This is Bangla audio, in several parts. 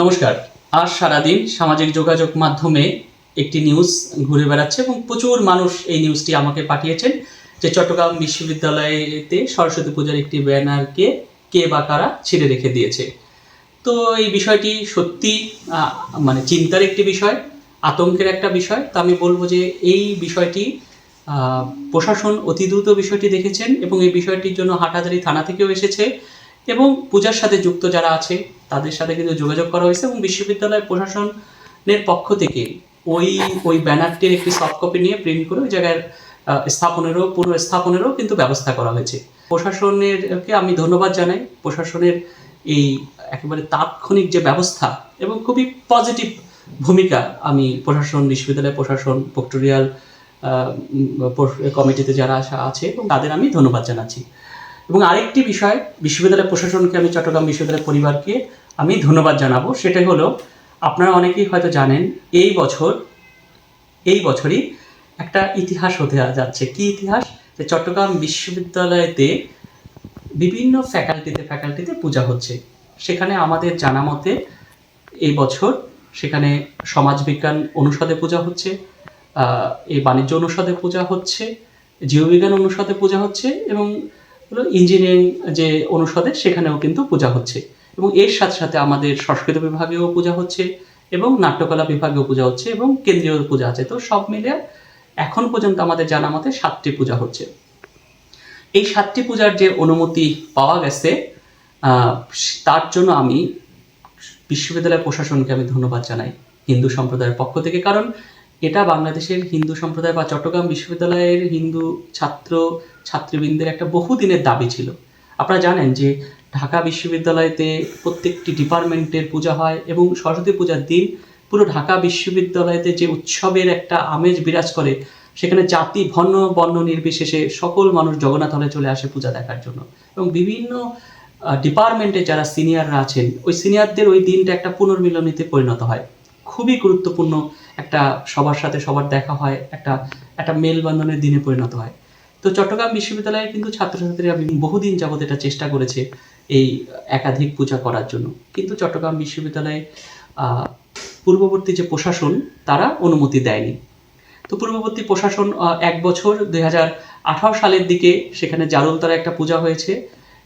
নমস্কার। আজ সারাদিন সামাজিক যোগাযোগ মাধ্যমে একটি নিউজ ঘুরে বেড়াচ্ছে এবং প্রচুর মানুষ এই নিউজটি আমাকে পাঠিয়েছেন যে চট্টগ্রাম বিশ্ববিদ্যালয়েতে সরস্বতী পূজার একটি ব্যানারকে কে বা কারা ছিঁড়ে রেখে দিয়েছে। তো এই বিষয়টি সত্যি মানে চিন্তার একটি বিষয়, আতঙ্কের একটা বিষয়। তো আমি বলব যে এই বিষয়টি প্রশাসন অতি দ্রুত বিষয়টি দেখেছেন এবং এই বিষয়টির জন্য হাটাজারি থানা থেকেও এসেছে। এবং পূজার সাথে যুক্ত যারা আছে, তাদের সাথে কিন্তু যোগাযোগ করা হয়েছে এবং বিশ্ববিদ্যালয় প্রশাসনের পক্ষ থেকে ওই ওই ব্যানারটির একটি সফট কপি নিয়ে প্রিন্ট করে ওই জায়গায় স্থাপনেরও, পুনঃস্থাপনেরও কিন্তু ব্যবস্থা করা হয়েছে। প্রশাসনেরকে আমি ধন্যবাদ জানাই। প্রশাসনের এই একেবারে তাৎক্ষণিক যে ব্যবস্থা এবং খুবই পজিটিভ ভূমিকা আমি প্রশাসন বিশ্ববিদ্যালয় প্রশাসন, প্রক্টোরিয়াল কমিটিতে যারা আসা আছে এবং তাদের আমি ধন্যবাদ জানাচ্ছি। এবং আরেকটি বিষয়, বিশ্ববিদ্যালয় প্রশাসনকে আমি চট্টগ্রাম বিশ্ববিদ্যালয় পরিবারকে আমি ধন্যবাদ জানাব। সেটাই হলো, আপনারা অনেকেই হয়তো জানেন, এই বছর, এই বছরই একটা ইতিহাস হতে যাচ্ছে। কি ইতিহাস? যে চট্টগ্রাম বিশ্ববিদ্যালয়তে বিভিন্ন ফ্যাকাল্টিতে ফ্যাকাল্টিতে পূজা হচ্ছে। সেখানে আমাদের জানা মতে এই বছর সেখানে সমাজবিজ্ঞান অনুষদে পূজা হচ্ছে এই বাণিজ্য অনুষদে পূজা হচ্ছে, জীববিজ্ঞান অনুষদে পূজা হচ্ছে এবং ইঞ্জিনিয়ারিং যে অনুষদে, সেখানেও কিন্তু পূজা হচ্ছে। এবং এর সাথে সাথে আমাদের সংস্কৃত বিভাগেও পূজা হচ্ছে এবং নাট্যকলা বিভাগেও পূজা হচ্ছে এবং কেন্দ্রীয় পূজা আছে। তো সব মিলে এখন পর্যন্ত আমাদের জানা মতে সাতটি পূজা হচ্ছে। এই সাতটি পূজার যে অনুমতি পাওয়া গেছে তার জন্য আমি বিশ্ববিদ্যালয় প্রশাসনকে আমি ধন্যবাদ জানাই হিন্দু সম্প্রদায়ের পক্ষ থেকে। কারণ এটা বাংলাদেশের হিন্দু সম্প্রদায় বা চট্টগ্রাম বিশ্ববিদ্যালয়ের হিন্দু ছাত্র, ছাত্রীবৃন্দের একটা বহুদিনের দাবি ছিল। আপনারা জানেন যে ঢাকা বিশ্ববিদ্যালয়তে প্রত্যেকটি ডিপার্টমেন্টের পূজা হয় এবং সরস্বতী পূজার দিন পুরো ঢাকা বিশ্ববিদ্যালয়তে যে উৎসবের একটা আমেজ বিরাজ করে, সেখানে জাতি ভন্ন, বর্ণ নির্বিশেষে সকল মানুষ জগন্নাথ হলে চলে আসে পূজা দেখার জন্য। এবং বিভিন্ন ডিপার্টমেন্টে যারা সিনিয়ররা আছেন, ওই সিনিয়রদের ওই দিনটা একটা পুনর্মিলনীতে পরিণত হয়। খুবই গুরুত্বপূর্ণ একটা সবার সাথে সবার দেখা হয়, একটা একটা মেলবন্ধনের দিনে পরিণত হয়। তো চট্টগ্রাম বিশ্ববিদ্যালয়ে কিন্তু ছাত্রছাত্রীরা বহুদিন যাবত এটা চেষ্টা করেছে এই একাধিক পূজা করার জন্য। কিন্তু চট্টগ্রাম বিশ্ববিদ্যালয়ে পূর্ববর্তী যে প্রশাসন, তারা অনুমতি দেয়নি। তো পূর্ববর্তী প্রশাসন এক বছর দুই সালের দিকে সেখানে জারুলতারা একটা পূজা হয়েছে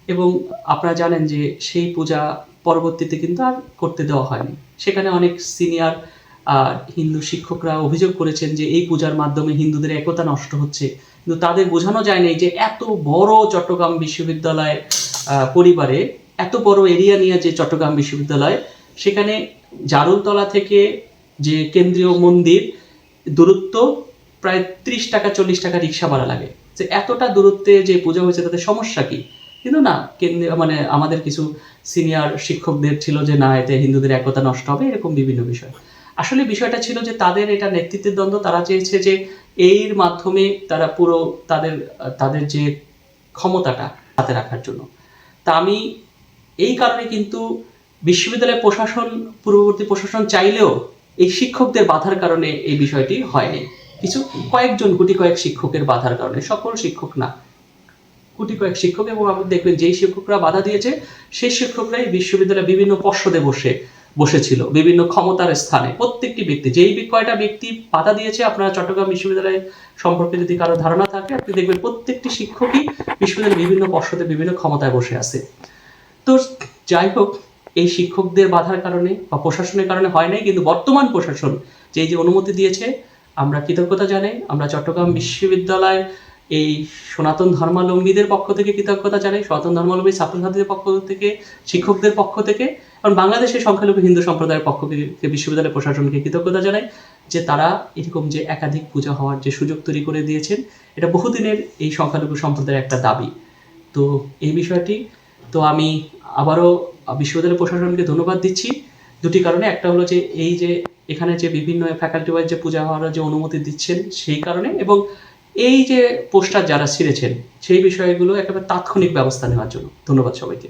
এবং আপনারা জানেন যে সেই পূজা পরবর্তীতে কিন্তু আর করতে দেওয়া হয়নি। সেখানে অনেক সিনিয়র হিন্দু শিক্ষকরা অভিযোগ করেছেন যে এই পূজার মাধ্যমে হিন্দুদের একতা নষ্ট হচ্ছে। কিন্তু তাদের বোঝানো যায়নি যে এত বড় চট্টগ্রাম বিশ্ববিদ্যালয় পরিবারে, এত বড় এরিয়া নিয়ে যে চট্টগ্রাম বিশ্ববিদ্যালয়, সেখানে জারুলতলা থেকে যে কেন্দ্রীয় মন্দির, দূরত্ব প্রায় ত্রিশ টাকা, চল্লিশ টাকা রিক্সা ভাড়া লাগে। যে এতটা দূরত্বে যে পূজা হয়েছে, তাতে সমস্যা কি? কিন্তু না কেন্দ্রীয় মানে আমাদের কিছু সিনিয়র শিক্ষকদের ছিল যে না, এতে হিন্দুদের একতা নষ্ট হবে, এরকম বিভিন্ন বিষয়। আসলে বিষয়টা ছিল যে তাদের এটা নেতৃত্বের দ্বন্দ্ব, তারা চেয়েছে যে এর মাধ্যমে তারা পুরো তাদের তাদের যে ক্ষমতাটা হাতে রাখার জন্য। তা আমি এই কারণে কিন্তু বিশ্ববিদ্যালয় প্রশাসন, পূর্ববর্তী প্রশাসন চাইলেও এই শিক্ষকদের বাধার কারণে এই বিষয়টি হয়নি। কিছু কয়েকজন গুটি কয়েক শিক্ষকের বাধার কারণে, সকল শিক্ষক না গুটি কয়েক শিক্ষক এবং আপনি দেখবেন যেই শিক্ষকরা বাধা দিয়েছে, সেই শিক্ষকরাই বিশ্ববিদ্যালয়ে বিভিন্ন পর্ষদে বসে বসেছিল বিভিন্ন ক্ষমতার স্থানে। প্রত্যেকটি ব্যক্তি, যেই কয়টা ব্যক্তি বাধা দিয়েছে, আপনারা চট্টগ্রাম বিশ্ববিদ্যালয় সম্পর্কে যদি কারও ধারণা থাকে, আপনি দেখবেন প্রত্যেকটি শিক্ষকই বিশ্ববিদ্যালয়ের বিভিন্ন পর্ষদে বিভিন্ন ক্ষমতায় বসে আছে। তো যাই হোক, এই শিক্ষকদের বাধার কারণে বা প্রশাসনের কারণে হয় নাই, কিন্তু বর্তমান প্রশাসন যে যে অনুমতি দিয়েছে, আমরা কৃতজ্ঞতা জানাই। আমরা চট্টগ্রাম বিশ্ববিদ্যালয় এই সনাতন ধর্মাবলম্বীদের পক্ষ থেকে কৃতজ্ঞতা জানাই, সনাতন ধর্মাবলম্বী ছাত্রছাত্রীদের পক্ষ থেকে, শিক্ষকদের পক্ষ থেকে, এবং বাংলাদেশের সংখ্যালঘু হিন্দু সম্প্রদায়ের পক্ষ থেকে বিশ্ববিদ্যালয় প্রশাসনকে কৃতজ্ঞতা জানাই যে তারা এরকম যে একাধিক পূজা হওয়ার যে সুযোগ তৈরি করে দিয়েছেন, এটা বহুদিনের এই সংখ্যালঘু সম্প্রদায়ের একটা দাবি। তো এই বিষয়টি, তো আমি আবারও বিশ্ববিদ্যালয় প্রশাসনকে ধন্যবাদ দিচ্ছি। দুটি কারণে, একটা হলো যে এই যে এখানে যে বিভিন্ন ফ্যাকাল্টি ওয়াইজ যে পূজা হওয়ার যে অনুমতি দিচ্ছেন সেই কারণে, এবং এই যে পোস্টার যারা ছিঁড়েছেন সেই বিষয়গুলো একেবারে তাৎক্ষণিক ব্যবস্থা নেওয়ার জন্য। ধন্যবাদ সবাইকে।